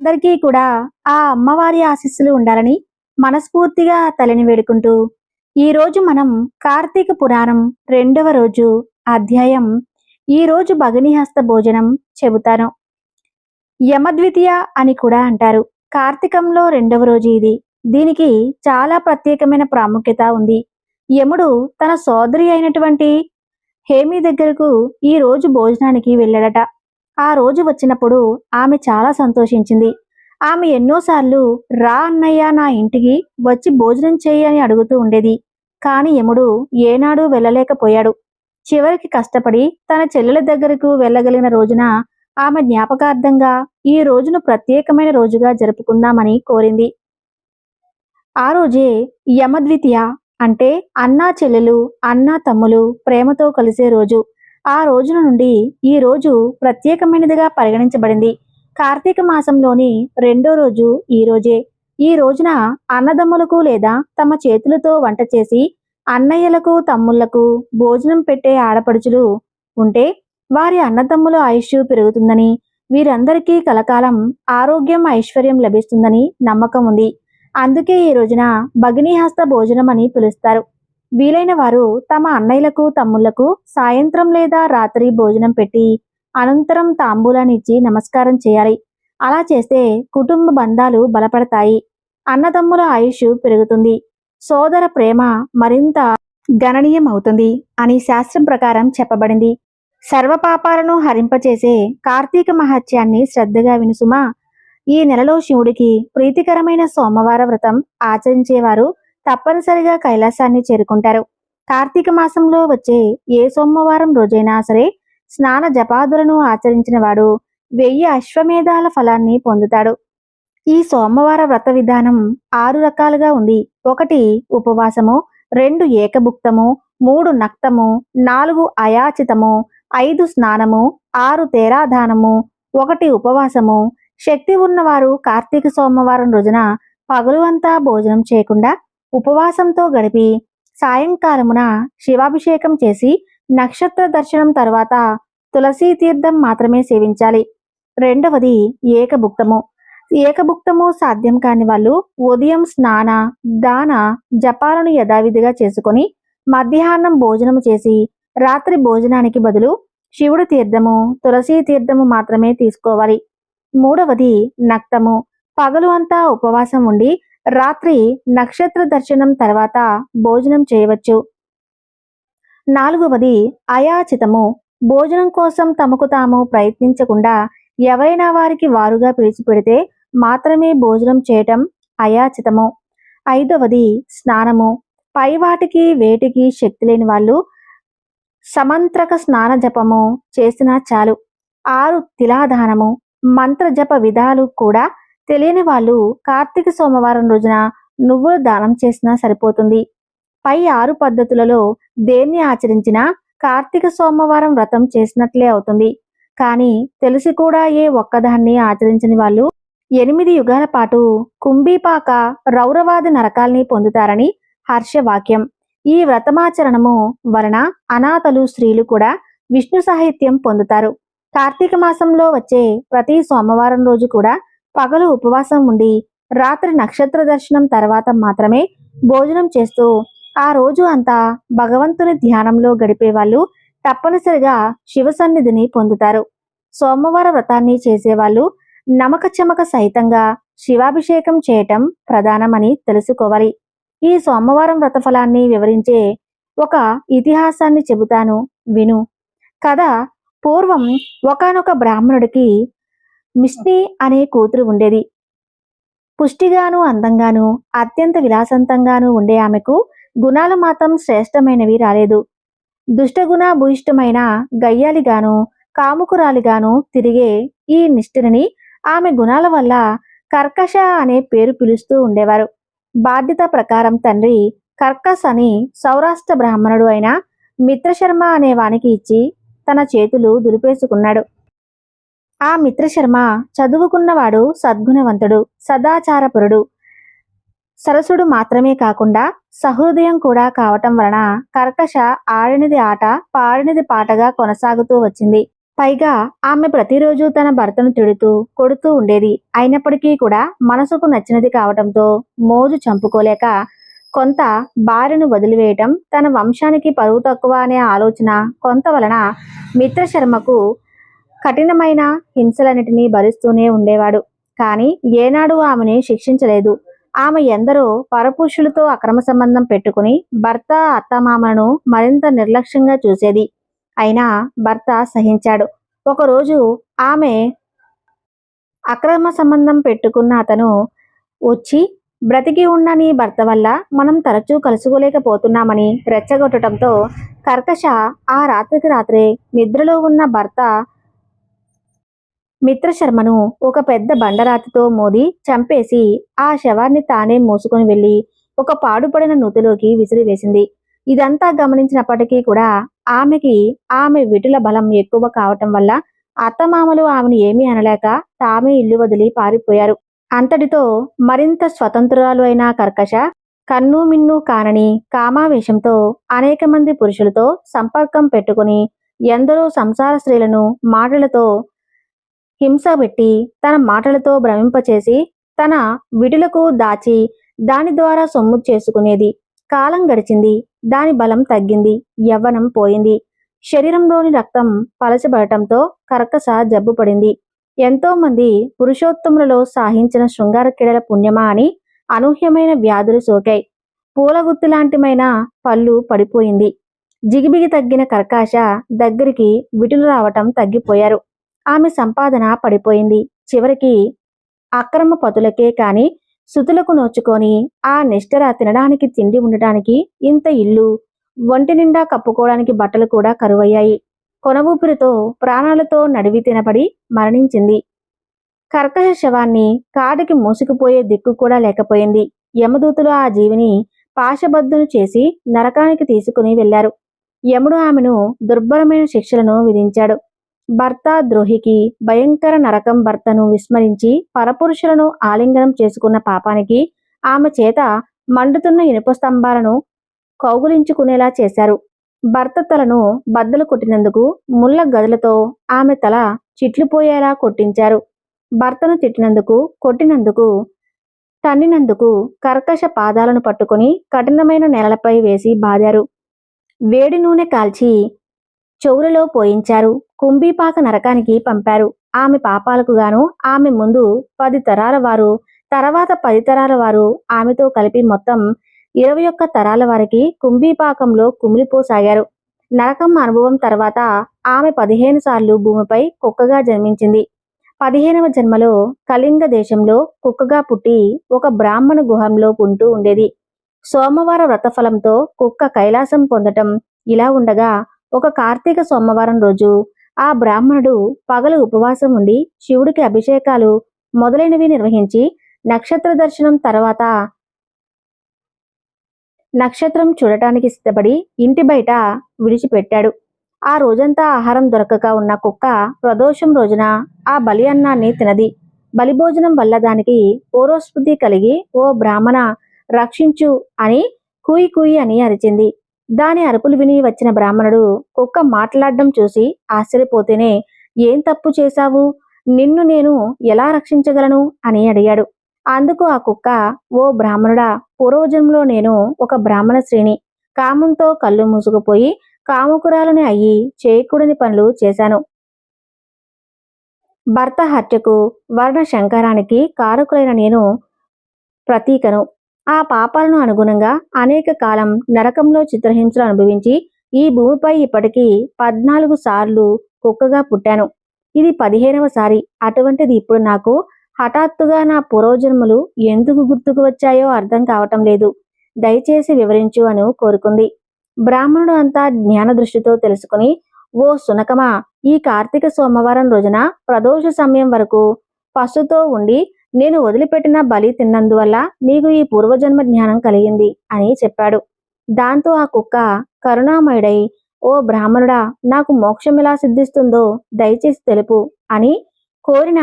అందరికీ కూడా ఆ అమ్మవారి ఆశీస్సులు ఉండాలని మనస్ఫూర్తిగా తలని వేడుకుంటూ ఈ రోజు మనం కార్తీక పురాణం రెండవ రోజు అధ్యాయం ఈ రోజు భోజనం చెబుతాను. యమద్వితీయ అని కూడా అంటారు. కార్తీకంలో రెండవ రోజు ఇది. దీనికి చాలా ప్రత్యేకమైన ప్రాముఖ్యత ఉంది. యముడు తన సోదరి అయినటువంటి హేమి దగ్గరకు ఈ రోజు భోజనానికి వెళ్ళాడట. ఆ రోజు వచ్చినప్పుడు ఆమె చాలా సంతోషించింది. ఆమె ఎన్నోసార్లు రా అన్నయ్య నా ఇంటికి వచ్చి భోజనం చేయి అని అడుగుతూ ఉండేది. కాని యముడు ఏనాడు వెళ్ళలేకపోయాడు. చివరికి కష్టపడి తన చెల్లెల దగ్గరకు వెళ్ళగలిగిన రోజున ఆమె జ్ఞాపకార్థంగా ఈ రోజును ప్రత్యేకమైన రోజుగా జరుపుకుందామని కోరింది. ఆ రోజే యమద్వితీయ అంటే అన్నా చెల్లెలు అన్నా తమ్ములు ప్రేమతో కలిసే రోజు. ఆ రోజున నుండి ఈ రోజు ప్రత్యేకమైనదిగా పరిగణించబడింది. కార్తీక మాసంలోని రెండో రోజు ఈ రోజే. ఈ రోజున అన్నదమ్ములకు లేదా తమ చేతులతో వంట చేసి అన్నయ్యలకు తమ్ముళ్ళకు భోజనం పెట్టే ఆడపడుచులు ఉంటే వారి అన్నదమ్ముల ఆయుష్ పెరుగుతుందని వీరందరికీ కలకాలం ఆరోగ్యం ఐశ్వర్యం లభిస్తుందని నమ్మకం ఉంది. అందుకే ఈ రోజున భగినీహస్త భోజనం అని పిలుస్తారు. వీలైన వారు తమ అన్నయ్యలకు తమ్ముళ్ళకు సాయంత్రం లేదా రాత్రి భోజనం పెట్టి అనంతరం తాంబూలాన్ని ఇచ్చి నమస్కారం చేయాలి. అలా చేస్తే కుటుంబ బంధాలు బలపడతాయి. అన్నదమ్ముల ఆయుష్ పెరుగుతుంది. సోదర ప్రేమ మరింత గణనీయం అవుతుంది అని శాస్త్రం ప్రకారం చెప్పబడింది. సర్వపాపాలను హరింపచేసే కార్తీక మహత్యాన్ని శ్రద్ధగా వినుసుమా ఈ నెలలో శివుడికి ప్రీతికరమైన సోమవార వ్రతం ఆచరించేవారు తప్పనిసరిగా కైలాసాన్ని చేరుకుంటారు. కార్తీక మాసంలో వచ్చే ఏ సోమవారం రోజైనా సరే స్నాన జపాదులను ఆచరించిన వాడు వెయ్యి అశ్వమేధాల ఫలాన్ని పొందుతాడు. ఈ సోమవార వ్రత విధానం ఆరు రకాలుగా ఉంది. ఒకటి ఉపవాసము రెండు ఏకభుక్తము మూడు నక్తము నాలుగు అయాచితము ఐదు స్నానము ఆరు తేరాధానము ఒకటి ఉపవాసము. శక్తి ఉన్నవారు కార్తీక సోమవారం రోజున పగలు అంతా భోజనం చేయకుండా ఉపవాసంతో గడిపి సాయంకాలమున శివాభిషేకం చేసి నక్షత్ర దర్శనం తర్వాత తులసీ తీర్థం మాత్రమే సేవించాలి. రెండవది ఏకభుక్తము. ఏకభుక్తము సాధ్యం కాని వాళ్ళు ఉదయం స్నాన దాన జపాలను యథావిధిగా చేసుకొని మధ్యాహ్నం భోజనం చేసి రాత్రి భోజనానికి బదులు శివుడు తీర్థము తులసీ తీర్థము మాత్రమే తీసుకోవాలి. మూడవది నక్తము. పగలు అంతా ఉపవాసం ఉండి రాత్రి నక్షత్ర దర్శనం తర్వాత భోజనం చేయవచ్చు. నాలుగవది అయాచితము. భోజనం కోసం తమకు తాము ప్రయత్నించకుండా ఎవరైనా వారికి వారుగా పిలిచి పెడితే మాత్రమే భోజనం చేయటం అయాచితము. ఐదవది స్నానము. పై వాటికి వేటికి శక్తి లేని వాళ్ళు సమంత్రక స్నాన జపము చేసినా చాలు. ఆరు తిలాదానము. మంత్ర జప విధాలు కూడా తెలియని వాళ్ళు కార్తీక సోమవారం రోజున నువ్వులు దానం చేసినా సరిపోతుంది. పై ఆరు పద్ధతులలో దేన్ని ఆచరించినా కార్తీక సోమవారం వ్రతం చేసినట్లే అవుతుంది. కానీ తెలిసి కూడా ఏ ఒక్కదాన్ని ఆచరించని వాళ్ళు ఎనిమిది యుగాల పాటు కుంభీపాక రౌరవాది నరకాల్ని పొందుతారని హర్షవాక్యం. ఈ వ్రతమాచరణము వలన అనాథలు స్త్రీలు కూడా విష్ణు సాహిత్యం పొందుతారు. కార్తీక మాసంలో వచ్చే ప్రతి సోమవారం రోజు కూడా పగలు ఉపవాసం ఉండి రాత్రి నక్షత్ర దర్శనం తర్వాత మాత్రమే భోజనం చేస్తూ ఆ రోజు అంతా భగవంతుని ధ్యానంలో గడిపే వాళ్ళు తప్పనిసరిగా శివ సన్నిధిని పొందుతారు. సోమవార వ్రతాన్ని చేసేవాళ్ళు నమక చమక సహితంగా శివాభిషేకం చేయటం ప్రధానమని తెలుసుకోవాలి. ఈ సోమవారం వ్రత ఫలాన్ని వివరించే ఒక ఇతిహాసాన్ని చెబుతాను విను. కథ పూర్వం ఒకనొక బ్రాహ్మణుడికి మిష్ని అనే కూతురు ఉండేది. పుష్టిగాను అందంగాను అత్యంత విలాసంతంగాను ఉండే ఆమెకు గుణాలు మాత్రం శ్రేష్టమైనవి రాలేదు. దుష్టగుణ భూయిష్టమైన గయ్యాలిగాను కాముకురాలిగాను తిరిగే ఈ నిష్ఠిని ఆమె గుణాల వల్ల కర్కశ అనే పేరు పిలుస్తూ ఉండేవారు. బాధ్యత ప్రకారం తండ్రి కర్కస్ అని సౌరాష్ట్ర బ్రాహ్మణుడు అయిన మిత్రశర్మ అనే వానికి ఇచ్చి తన చేతులు దులిపేసుకున్నాడు. ఆ మిత్రశర్మ చదువుకున్నవాడు సద్గుణవంతుడు సదాచారపురుడు. సరసుడు మాత్రమే కాకుండా సహృదయం కూడా కావటం వలన కర్కశ ఆడినది ఆట పాడినది పాటగా కొనసాగుతూ వచ్చింది. పైగా ఆమె ప్రతిరోజు తన భర్తను తిడుతూ కొడుతూ ఉండేది. అయినప్పటికీ కూడా మనసుకు నచ్చినది కావటంతో మోజు చంపుకోలేక కొంత భార్యను వదిలివేయటం తన వంశానికి పరువు తక్కువ అనే ఆలోచన కొంత వలన మిత్రశర్మకు కఠినమైన హింసలన్నిటినీ భరిస్తూనే ఉండేవాడు. కానీ ఏనాడు ఆమెని శిక్షించలేదు. ఆమె ఎందరో పరపురుషులతో అక్రమ సంబంధం పెట్టుకుని భర్త అత్తమామలను మరింత నిర్లక్ష్యంగా చూసేది. అయినా భర్త సహించాడు. ఒకరోజు ఆమె అక్రమ సంబంధం పెట్టుకున్న అతను వచ్చి బ్రతికి ఉన్న నీ భర్త వల్ల మనం తరచూ కలుసుకోలేకపోతున్నామని రెచ్చగొట్టడంతో కర్కశ ఆ రాత్రికి రాత్రే నిద్రలో ఉన్న భర్త మిత్రశర్మను ఒక పెద్ద బండరాతితో మోది చంపేసి ఆ శవాన్ని తానే మోసుకొని వెళ్ళి ఒక పాడుపడిన నూతిలోకి విసిరివేసింది. ఇదంతా గమనించినప్పటికీ కూడా ఆమెకి ఆమె విటుల బలం ఎక్కువ కావటం వల్ల అత్తమామలు ఆమెను ఏమీ అనలేక తామే ఇల్లు వదిలి పారిపోయారు. అంతటితో మరింత స్వతంత్రురాలు అయిన కర్కశ కన్ను మిన్ను కానని కామావేశంతో అనేక మంది పురుషులతో సంపర్కం పెట్టుకుని ఎందరో సంసార స్త్రీలను మాటలతో హింస పెట్టి తన మాటలతో భ్రమింపచేసి తన విడులకు దాచి దాని ద్వారా సొమ్ము చేసుకునేది. కాలం గడిచింది. దాని బలం తగ్గింది. యవ్వనం పోయింది. శరీరంలోని రక్తం పలచబడటంతో కరకస జబ్బు పడింది. ఎంతో మంది పురుషోత్తములలో సాహించిన శృంగార క్రీడల పుణ్యమా అని అనూహ్యమైన వ్యాధులు సోకాయి. పూలగుత్తి పళ్ళు పడిపోయింది. జిగిబిగి తగ్గిన కర్కాశ దగ్గరికి విటులు రావటం తగ్గిపోయారు. ఆమె సంపాదన పడిపోయింది. చివరికి అక్రమ పతులకే కాని శుతులకు నోచుకొని ఆ నిష్ఠర తినడానికి తిండి ఉండటానికి ఇంత ఇల్లు ఒంటి నిండా కప్పుకోవడానికి బట్టలు కూడా కరువయ్యాయి. కొనవూపిరితో ప్రాణాలతో నడివి తినబడి మరణించింది. కర్కశ శవాన్ని కాడికి మూసుకుపోయే దిక్కు కూడా లేకపోయింది. యమదూతులు ఆ జీవిని పాశబద్ధును చేసి నరకానికి తీసుకుని వెళ్ళారు యముడు ఆమెను దుర్భరమైన శిక్షలను విధించాడు. భర్త ద్రోహికి భయంకర నరకం భర్తను విస్మరించి పరపురుషులను ఆలింగనం చేసుకున్న పాపానికి ఆమె చేత మండుతున్న ఇనుప స్తంభాలను కౌగులించుకునేలా చేశారు. భర్త తలను బద్దలు కొట్టినందుకు ముళ్ళ గదులతో ఆమె తల చిట్లిపోయేలా కొట్టించారు. భర్తను తిట్టినందుకు కొట్టినందుకు తన్నినందుకు కర్కశ పాదాలను పట్టుకుని కఠినమైన నేలపై వేసి బాదారు. వేడి నూనె కాల్చి చెవులలో పోయించారు. కుంభీపాక నరకానికి పంపారు. ఆమె పాపాలకు గాను ఆమె ముందు పది తరాల వారు తర్వాత పది తరాల వారు ఆమెతో కలిపి మొత్తం ఇరవై ఒక్క తరాల వారికి కుంభీపాకంలో కుమిలిపోసాగారు. నరకం అనుభవం తర్వాత ఆమె పదిహేను సార్లు భూమిపై కుక్కగా జన్మించింది. పదిహేనవ జన్మలో కళింగ దేశంలో కుక్కగా పుట్టి ఒక బ్రాహ్మణ గుహంలో ఉంటూ ఉండేది. సోమవార వ్రతఫలంతో కుక్క కైలాసం పొందటం ఇలా ఉండగా ఒక కార్తీక సోమవారం రోజు ఆ బ్రాహ్మణుడు పగలు ఉపవాసం ఉండి శివుడికి అభిషేకాలు మొదలైనవి నిర్వహించి నక్షత్ర దర్శనం తర్వాత నక్షత్రం చూడటానికి సిద్ధపడి ఇంటి బయట విడిచిపెట్టాడు. ఆ రోజంతా ఆహారం దొరకక ఉన్న కుక్క ప్రదోషం రోజున ఆ బలి అన్నాన్ని తినది. బలిభోజనం వల్ల దానికి ఓరోస్ఫుద్ధి కలిగి ఓ బ్రాహ్మణ రక్షించు అని కూయి కూయి అని అరిచింది. దాని అరుపులు విని వచ్చిన బ్రాహ్మణుడు కుక్క మాట్లాడడం చూసి ఆశ్చర్యపోతేనే ఏం తప్పు చేశావు? నిన్ను నేను ఎలా రక్షించగలను? అని అడిగాడు. అందుకు ఆ కుక్క ఓ బ్రాహ్మణుడా పూర్వజన్మలో నేను ఒక బ్రాహ్మణ శ్రేణి. కామంతో కళ్ళు మూసుకుపోయి కాముకురాలని అయ్యి చేయకూడని పనులు చేశాను. భర్త హత్యకు వర్ణ శంకరానికి కారకులైన నేను ప్రతీకను. ఆ పాపాలను అనుగుణంగా అనేక కాలం నరకంలో చిత్రహింసలు అనుభవించి ఈ భూమిపై ఇప్పటికీ పద్నాలుగు సార్లు కుక్కగా పుట్టాను. ఇది పదిహేనవ సారి. అటువంటిది ఇప్పుడు నాకు హఠాత్తుగా నా పూర్వజన్మలు ఎందుకు గుర్తుకు వచ్చాయో అర్థం కావటం లేదు. దయచేసి వివరించు అని కోరుకుంది. బ్రాహ్మణుడు అంతా జ్ఞాన దృష్టితో తెలుసుకుని ఓ సునకమా ఈ కార్తీక సోమవారం రోజున ప్రదోష సమయం వరకు పసుతో ఉండి నేను వదిలిపెట్టిన బలి తిన్నందువల్ల నీకు ఈ పూర్వజన్మ జ్ఞానం కలిగింది అని చెప్పాడు. దాంతో ఆ కుక్క కరుణామయుడై ఓ బ్రాహ్మణుడా నాకు మోక్షం ఎలా సిద్ధిస్తుందో దయచేసి తెలుపు అని కోరిన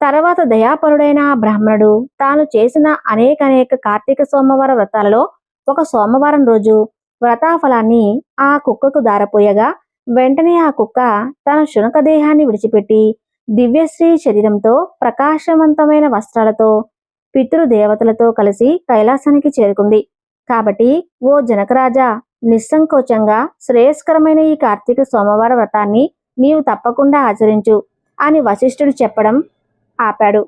తర్వాత దయాపరుడైన ఆ బ్రాహ్మణుడు తాను చేసిన అనేక అనేక కార్తీక సోమవార వ్రతాలలో ఒక సోమవారం రోజు వ్రతాఫలాన్ని ఆ కుక్కకు దారపోయగా వెంటనే ఆ కుక్క తన శునక దేహాన్ని విడిచిపెట్టి దివ్యశ్రీ శరీరంతో ప్రకాశవంతమైన వస్త్రాలతో పితృదేవతలతో కలిసి కైలాసానికి చేరుకుంది. కాబట్టి ఓ జనకరాజా నిస్సంకోచంగా శ్రేయస్కరమైన ఈ కార్తీక సోమవార వ్రతాన్ని నీవు తప్పకుండా ఆచరించు అని వశిష్ఠుడు చెప్పడం ఆపాడు.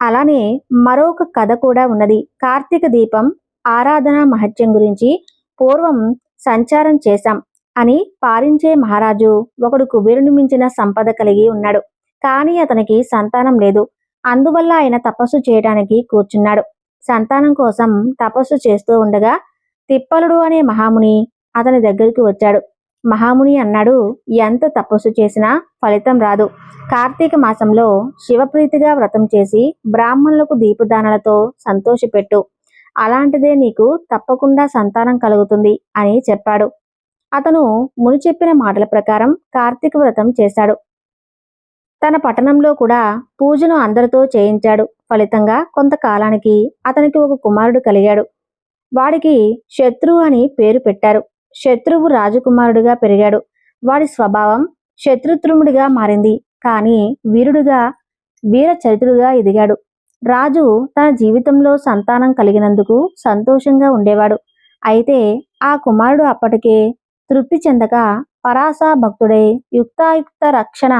అలానే మరొక కథ కూడా ఉన్నది. కార్తీక దీపం ఆరాధన మహత్యం గురించి పూర్వం సంచారం చేశాం అని పారించే మహారాజు ఒకడు కుబేరుని మించిన సంపద కలిగి ఉన్నాడు. కానీ అతనికి సంతానం లేదు. అందువల్ల ఆయన తపస్సు చేయడానికి కూర్చున్నాడు. సంతానం కోసం తపస్సు చేస్తూ ఉండగా తిప్పలుడు అనే మహాముని అతని దగ్గరికి వచ్చాడు. మహాముని అన్నాడు ఎంత తపస్సు చేసినా ఫలితం రాదు. కార్తీక మాసంలో శివప్రీతిగా వ్రతం చేసి బ్రాహ్మణులకు దీపదానాలతో సంతోషపెట్టు. అలాంటిదే నీకు తప్పకుండా సంతానం కలుగుతుంది అని చెప్పాడు. అతను ముని చెప్పిన మాటల ప్రకారం కార్తీక వ్రతం చేశాడు. తన పట్టణంలో కూడా పూజను అందరితో చేయించాడు. ఫలితంగా కొంతకాలానికి అతనికి ఒక కుమారుడు కలిగాడు. వాడికి శత్రువు అని పేరు పెట్టారు. శత్రువు రాజకుమారుడిగా పెరిగాడు. వాడి స్వభావం శత్రుత్రుముడిగా మారింది. కానీ వీరుడుగా వీర చరిత్రుడుగా ఎదిగాడు. రాజు తన జీవితంలో సంతానం కలిగినందుకు సంతోషంగా ఉండేవాడు. అయితే ఆ కుమారుడు అప్పటికే తృప్తి చెందక పరాసా భక్తుడై యుక్తాయుక్త రక్షణ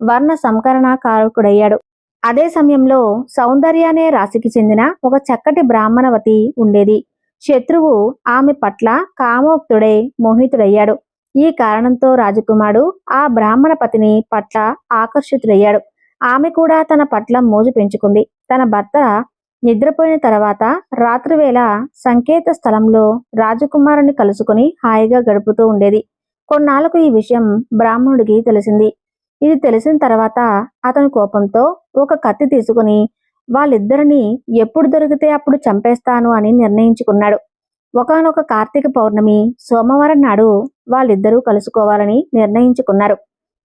వర్ణ సంకరణ కారకుడయ్యాడు. అదే సమయంలో సౌందర్య అనే రాశికి చెందిన ఒక చక్కటి బ్రాహ్మణవతి ఉండేది. శత్రువు ఆమె పట్ల కామోక్తుడై మోహితుడయ్యాడు. ఈ కారణంతో రాజకుమారుడు ఆ బ్రాహ్మణపతిని పట్ల ఆకర్షితుడయ్యాడు. ఆమె కూడా తన పట్ల మోజు పెంచుకుంది. తన భర్త నిద్రపోయిన తర్వాత రాత్రివేళ సంకేత స్థలంలో రాజకుమారుని కలుసుకుని హాయిగా గడుపుతూ ఉండేది. కొన్నాళ్ళకు ఈ విషయం బ్రాహ్మణుడికి తెలిసింది. ఇది తెలిసిన తర్వాత అతని కోపంతో ఒక కత్తి తీసుకుని వాళ్ళిద్దరిని ఎప్పుడు దొరికితే అప్పుడు చంపేస్తాను అని నిర్ణయించుకున్నాడు. ఒకనొక కార్తీక పౌర్ణమి సోమవారం నాడు వాళ్ళిద్దరూ కలుసుకోవాలని నిర్ణయించుకున్నారు.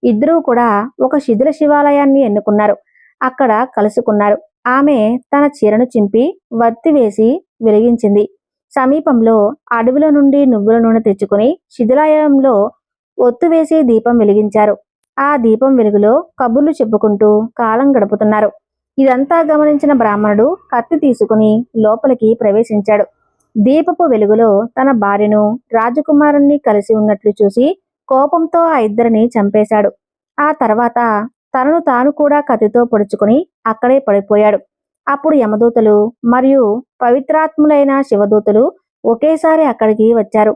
ఇద్దరూ కూడా ఒక శిథిల శివాలయాన్ని ఎన్నుకున్నారు. అక్కడ కలుసుకున్నారు. ఆమె తన చీరను చింపి వత్తి వేసి వెలిగించింది. సమీపంలో అడవిలో నుండి నువ్వుల నూనె తెచ్చుకుని శిథిలాయంలో ఒత్తు వేసి దీపం వెలిగించారు. ఆ దీపం వెలుగులో కబుర్లు చెప్పుకుంటూ కాలం గడుపుతున్నారు. ఇదంతా గమనించిన బ్రాహ్మణుడు కత్తి తీసుకుని లోపలికి ప్రవేశించాడు. దీపపు వెలుగులో తన భార్యను రాజకుమారుణ్ణి కలిసి ఉన్నట్లు చూసి కోపంతో ఆ ఇద్దరిని చంపేశాడు. ఆ తర్వాత తనను తాను కూడా కత్తితో పొడుచుకుని అక్కడే పడిపోయాడు. అప్పుడు యమదూతలు మరియు పవిత్రాత్ములైన శివదూతలు ఒకేసారి అక్కడికి వచ్చారు.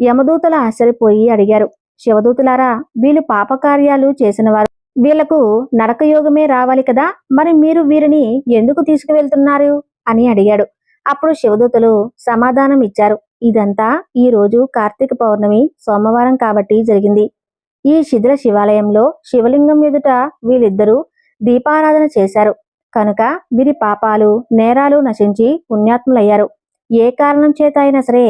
యమదూతలు ఆశ్చర్యపోయి అడిగారు శివదూతులారా వీళ్ళు పాపకార్యాలు చేసినవారు. వీళ్ళకు నరకయోగమే రావాలి కదా మరి మీరు వీరిని ఎందుకు తీసుకువెళ్తున్నారు? అని అడిగాడు. అప్పుడు శివదూతలు సమాధానం ఇచ్చారు. ఇదంతా ఈ రోజు కార్తీక పౌర్ణమి సోమవారం కాబట్టి జరిగింది. ఈ శిథిల శివాలయంలో శివలింగం ఎదుట వీళ్ళిద్దరూ దీపారాధన చేశారు. కనుక వీరి పాపాలు నేరాలు నశించి పుణ్యాత్ములయ్యారు. ఏ కారణం చేత అయినా సరే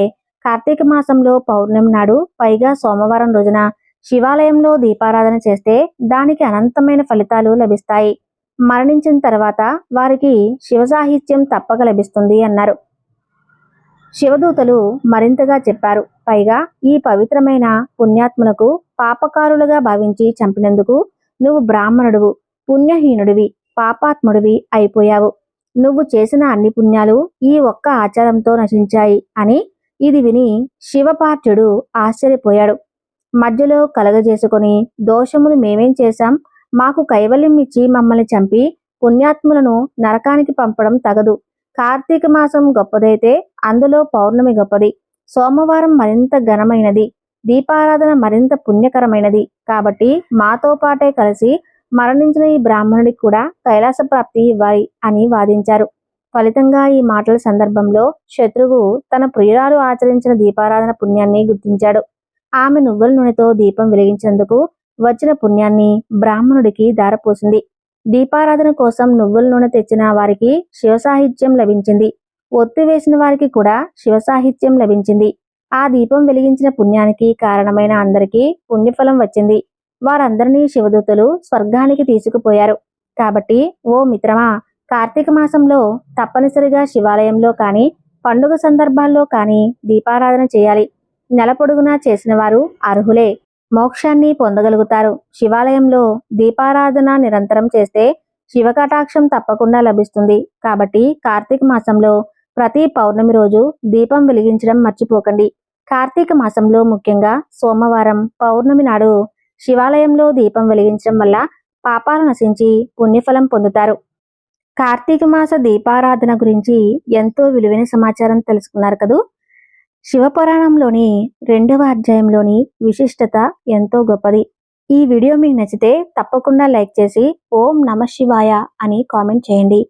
కార్తీక మాసంలో పౌర్ణమి నాడు పైగా సోమవారం రోజున శివాలయంలో దీపారాధన చేస్తే దానికి అనంతమైన ఫలితాలు లభిస్తాయి. మరణించిన తర్వాత వారికి శివ సాహిత్యం తప్పక లభిస్తుంది అన్నారు. శివదూతలు మరింతగా చెప్పారు. పైగా ఈ పవిత్రమైన పుణ్యాత్ములకు పాపకారులుగా భావించి చంపినందుకు నువ్వు బ్రాహ్మణుడువు పుణ్యహీనుడివి పాపాత్ముడివి అయిపోయావు. నువ్వు చేసిన అన్ని పుణ్యాలు ఈ ఒక్క ఆచారంతో నశించాయి అని ఇది విని శివపార్చుడు ఆశ్చర్యపోయాడు. మధ్యలో కలగజేసుకొని దోషములు మేమేం చేశాం? మాకు కైవల్యం ఇచ్చి మమ్మల్ని చంపి పుణ్యాత్ములను నరకానికి పంపడం తగదు. కార్తీక మాసం గొప్పదైతే అందులో పౌర్ణమి గొప్పది. సోమవారం మరింత ఘనమైనది. దీపారాధన మరింత పుణ్యకరమైనది. కాబట్టి మాతో పాటే కలిసి మరణించిన ఈ బ్రాహ్మణుడికి కూడా కైలాస ప్రాప్తి ఇవ్వాలి అని వాదించారు. ఫలితంగా ఈ మాటల సందర్భంలో శత్రువు తన ప్రియురాలు ఆచరించిన దీపారాధన పుణ్యాన్ని గుర్తించాడు. ఆమె నువ్వుల నూనెతో దీపం వెలిగించేందుకు వచ్చిన పుణ్యాన్ని బ్రాహ్మణుడికి దారపోసింది దీపారాధన కోసం నువ్వుల నూనె తెచ్చిన వారికి శివ సాహిత్యం లభించింది. ఒత్తి వేసిన వారికి కూడా శివ సాహిత్యం లభించింది. ఆ దీపం వెలిగించిన పుణ్యానికి కారణమైన అందరికీ పుణ్యఫలం వచ్చింది. వారందరినీ శివదూతలు స్వర్గానికి తీసుకుపోయారు. కాబట్టి ఓ మిత్రమా కార్తీక మాసంలో తప్పనిసరిగా శివాలయంలో కానీ పండుగ సందర్భాల్లో కానీ దీపారాధన చేయాలి. నెల పొడుగునా చేసిన వారు అర్హులే. మోక్షాన్ని పొందగలుగుతారు. శివాలయంలో దీపారాధన నిరంతరం చేస్తే శివకటాక్షం తప్పకుండా లభిస్తుంది. కాబట్టి కార్తీక మాసంలో ప్రతి పౌర్ణమి రోజు దీపం వెలిగించడం మర్చిపోకండి. కార్తీక మాసంలో ముఖ్యంగా సోమవారం పౌర్ణమి నాడు శివాలయంలో దీపం వెలిగించడం వల్ల పాపాలు నశించి పుణ్యఫలం పొందుతారు. కార్తీక మాస దీపారాధన గురించి ఎంతో విలువైన సమాచారం తెలుసుకున్నారు కదూ? శివపురాణంలోని రెండవ అధ్యాయంలోని విశిష్టత ఎంతో గొప్పది. ఈ వీడియో మీకు నచ్చితే తప్పకుండా లైక్ చేసి ఓం నమ శివాయ అని కామెంట్ చేయండి.